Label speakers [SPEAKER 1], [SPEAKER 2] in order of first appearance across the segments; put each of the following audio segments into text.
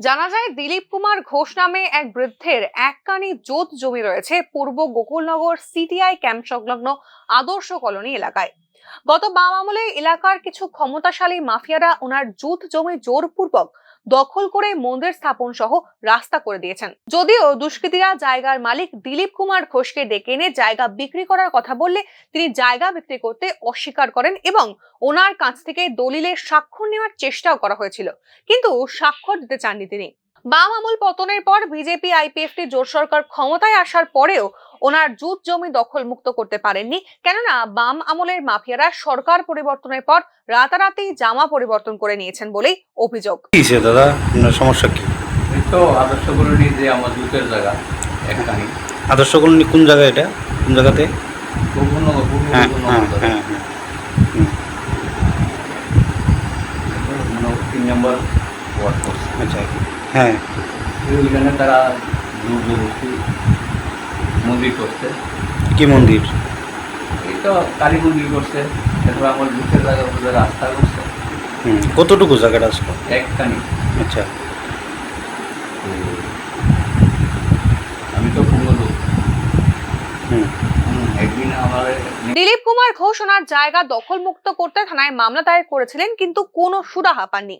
[SPEAKER 1] জানা যায় দিলীপ কুমার ঘোষ নামে এক বৃদ্ধের এককানি জোত জমি রয়েছে পূর্ব গোকুলনগর সিটিআই ক্যাম্প সংলগ্ন আদর্শ কলোনি এলাকায়। গত বাম আমলে এলাকার কিছু ক্ষমতাশালী মাফিয়ারা ওনার জুত জমি জোরপূর্বক দখল করে মন্দির স্থাপন সহ রাস্তা করে দিয়েছেন। যদিও দুষ্কৃতীরা জায়গার মালিক দিলীপ কুমার ঘোষকে ডেকে এনে জায়গা বিক্রি করার কথা বললে তিনি জায়গা বিক্রি করতে অস্বীকার করেন এবং ওনার কাছ থেকে দলিলের স্বাক্ষর নেওয়ার চেষ্টাও করা হয়েছিল। কিন্তু স্বাক্ষর দিতে চাননি তিনি। বাম আমল পতনের পর বিজেপি আইপিএফটি জোট সরকার ক্ষমতায় আসার পরেও ওনার জুত জমি দখল মুক্ত করতে পারেননি। কেননা বাম আমলের মাফিয়ারা সরকার পরিবর্তনের পর রাতারাতি জামা পরিবর্তন করে নিয়েছেন বলেই অভিযোগ।
[SPEAKER 2] দাদা? সমস্যা কি?
[SPEAKER 3] তো আদর্শ কলোনি যে আমার জুতের জায়গা একখানি।
[SPEAKER 2] আদর্শ কলোনি কোন জায়গায় এটা? কোন জায়গাতে? হ্যাঁ হ্যাঁ হ্যাঁ
[SPEAKER 3] তিন নম্বর
[SPEAKER 2] আচ্ছা। হ্যাঁ।
[SPEAKER 3] ওইখানে তারা মন্দির করছে।
[SPEAKER 2] কি মন্দির?
[SPEAKER 3] এই তো কালী মন্দির করছে। তারপর আমার জুতের জায়গা রাস্তা করছে।
[SPEAKER 2] হুম কতটুকু জায়গাটা আসলো?
[SPEAKER 3] একখানি।
[SPEAKER 2] আচ্ছা।
[SPEAKER 3] আমি তো লোক।
[SPEAKER 2] হুম।
[SPEAKER 1] দিলীপ কুমার ঘোষ ওনার জায়গা দখল মুক্ত করতে থানায় মামলা দায়ের করেছিলেন, কিন্তু কোনো সুরাহা পাননি।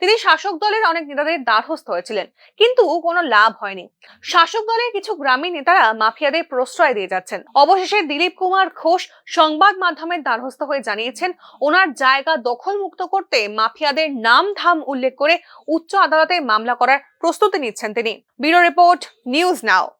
[SPEAKER 1] তিনি শাসক দলের অনেক নেতাদের দ্বারস্থ হয়েছিলেন, কিন্তু কোনো লাভ হয়নি। শাসক দলের কিছু গ্রামীণ নেতারা মাফিয়াদের প্রশ্রয় দিয়ে যাচ্ছেন। অবশেষে দিলীপ কুমার ঘোষ সংবাদ মাধ্যমের দ্বারস্থ হয়ে জানিয়েছেন, ওনার জায়গা দখল মুক্ত করতে মাফিয়াদের নাম ধাম উল্লেখ করে উচ্চ আদালতে মামলা করার প্রস্তুতি নিচ্ছেন তিনি। Bureau report, news now.